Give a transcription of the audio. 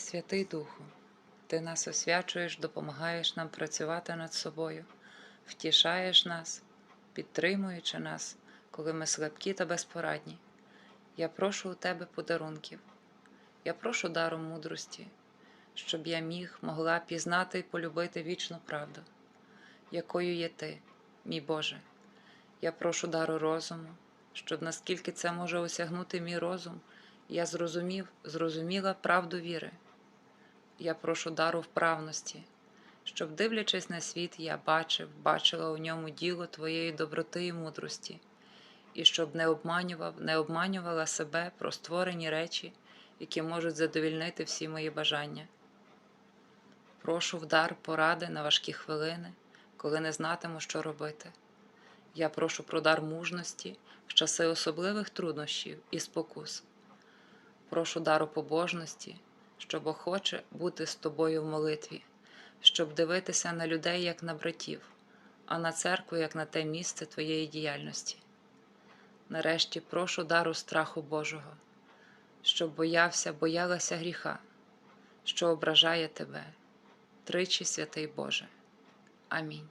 Святий Духу, Ти нас освячуєш, допомагаєш нам працювати над собою, втішаєш нас, підтримуючи нас, коли ми слабкі та безпорадні. Я прошу у Тебе подарунків, я прошу дару мудрості, щоб я міг, могла пізнати і полюбити вічну правду, якою є Ти, мій Боже. Я прошу дару розуму, щоб наскільки це може осягнути мій розум, я зрозумів, зрозуміла правду віри. Я прошу дару вправності, щоб, дивлячись на світ, я бачив, бачила у ньому діло Твоєї доброти і мудрості, і щоб не обманював, не обманювала себе про створені речі, які можуть задовільнити всі мої бажання. Прошу в дар поради на важкі хвилини, коли не знатиму, що робити. Я прошу про дар мужності в часи особливих труднощів і спокус. Прошу дару побожності, щоб охоче бути з тобою в молитві, щоб дивитися на людей як на братів, а на церкву як на те місце твоєї діяльності. Нарешті прошу дару страху Божого, щоб боявся, боялася гріха, що ображає тебе, тричі святий Боже. Амінь.